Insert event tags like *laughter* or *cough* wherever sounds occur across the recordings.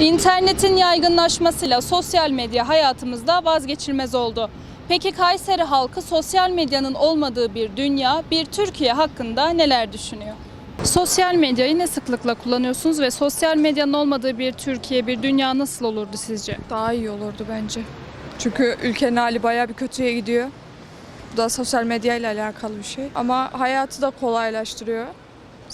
İnternetin yaygınlaşmasıyla sosyal medya hayatımızda vazgeçilmez oldu. Peki Kayseri halkı sosyal medyanın olmadığı bir dünya, bir Türkiye hakkında neler düşünüyor? Sosyal medyayı ne sıklıkla kullanıyorsunuz ve sosyal medyanın olmadığı bir Türkiye, bir dünya nasıl olurdu sizce? Daha iyi olurdu bence. Çünkü ülkenin hali bayağı bir kötüye gidiyor. Bu da sosyal medya ile alakalı bir şey. Ama hayatı da kolaylaştırıyor.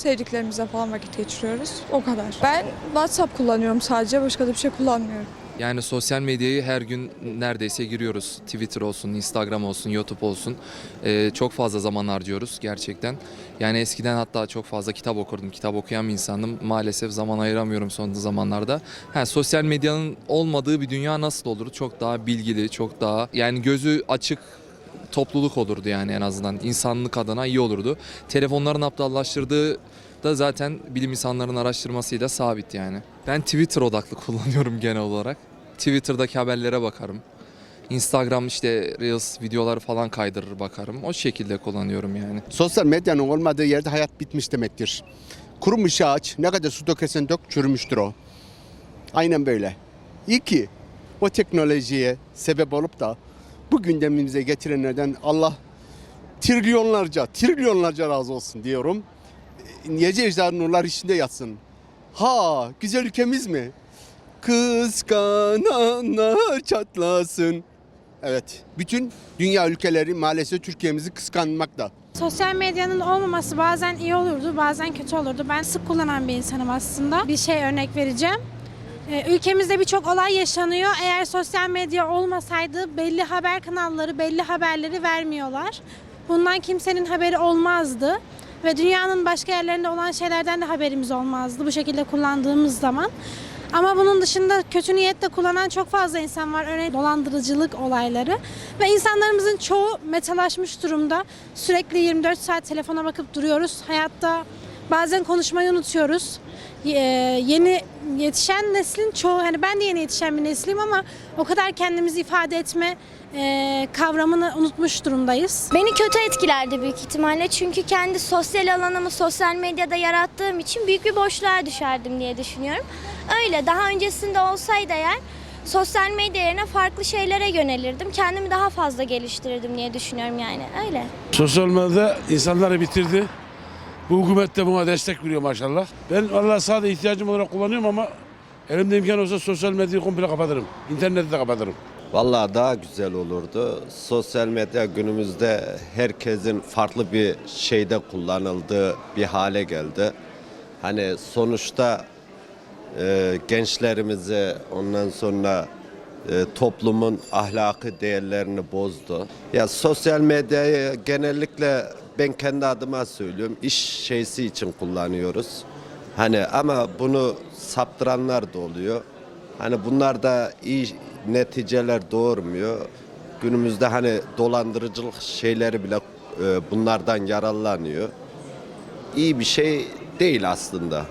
Sevdiklerimizle falan vakit geçiriyoruz. O kadar. Ben WhatsApp kullanıyorum sadece. Başka da bir şey kullanmıyorum. Yani sosyal medyayı her gün neredeyse giriyoruz. Twitter olsun, Instagram olsun, YouTube olsun. Ee, çok fazla zaman harcıyoruz gerçekten. Yani eskiden hatta çok fazla kitap okurdum. Kitap okuyan bir insandım. Maalesef zaman ayıramıyorum son zamanlarda. Ha, sosyal medyanın olmadığı bir dünya nasıl olur? Çok daha bilgili, çok daha yani gözü açık topluluk olurdu yani en azından. insanlık adına iyi olurdu. Telefonların aptallaştırdığı da zaten bilim insanlarının araştırmasıyla sabit yani. Ben Twitter odaklı *laughs* kullanıyorum genel olarak. Twitter'daki haberlere bakarım. Instagram işte Reels videoları falan kaydırır bakarım. O şekilde kullanıyorum yani. Sosyal medyanın olmadığı yerde hayat bitmiş demektir. Kurumuş ağaç ne kadar su dökesen dök çürümüştür o. Aynen böyle. İyi ki o teknolojiye sebep olup da bu gündemimize getirenlerden Allah trilyonlarca, trilyonlarca razı olsun diyorum. Nice ecdar nurlar içinde yatsın. Ha güzel ülkemiz mi? Kıskananlar çatlasın. Evet, bütün dünya ülkeleri maalesef Türkiye'mizi kıskanmakta. Sosyal medyanın olmaması bazen iyi olurdu, bazen kötü olurdu. Ben sık kullanan bir insanım aslında. Bir şey örnek vereceğim. Ee, Ülkemizde birçok olay yaşanıyor. Eğer sosyal medya olmasaydı belli haber kanalları belli haberleri vermiyorlar. Bundan kimsenin haberi olmazdı. Ve dünyanın başka yerlerinde olan şeylerden de haberimiz olmazdı bu şekilde kullandığımız zaman. Ama bunun dışında kötü niyetle kullanan çok fazla insan var. Örneğin dolandırıcılık olayları. Ve insanlarımızın çoğu metalaşmış durumda. Sürekli 24 saat telefona bakıp duruyoruz. Hayatta bazen konuşmayı unutuyoruz. Ee, yeni yetişen neslin çoğu, hani ben de yeni yetişen bir neslim ama o kadar kendimizi ifade etme e, kavramını unutmuş durumdayız. Beni kötü etkilerdi büyük ihtimalle çünkü kendi sosyal alanımı sosyal medyada yarattığım için büyük bir boşluğa düşerdim diye düşünüyorum. Öyle daha öncesinde olsaydı eğer sosyal medya yerine farklı şeylere yönelirdim. Kendimi daha fazla geliştirirdim diye düşünüyorum yani öyle. Sosyal medya insanları bitirdi. Bu hükümet de buna destek veriyor maşallah. Ben vallahi sadece ihtiyacım olarak kullanıyorum ama elimde imkan olsa sosyal medyayı komple kapatırım. İnterneti de kapatırım. Vallahi daha güzel olurdu. Sosyal medya günümüzde herkesin farklı bir şeyde kullanıldığı bir hale geldi. Hani sonuçta e, gençlerimizi ondan sonra e, toplumun ahlakı değerlerini bozdu. Ya sosyal medyayı genellikle ben kendi adıma söylüyorum iş şeysi için kullanıyoruz. Hani ama bunu saptıranlar da oluyor. Hani bunlar da iyi neticeler doğurmuyor. Günümüzde hani dolandırıcılık şeyleri bile e, bunlardan yararlanıyor. İyi bir şey değil aslında.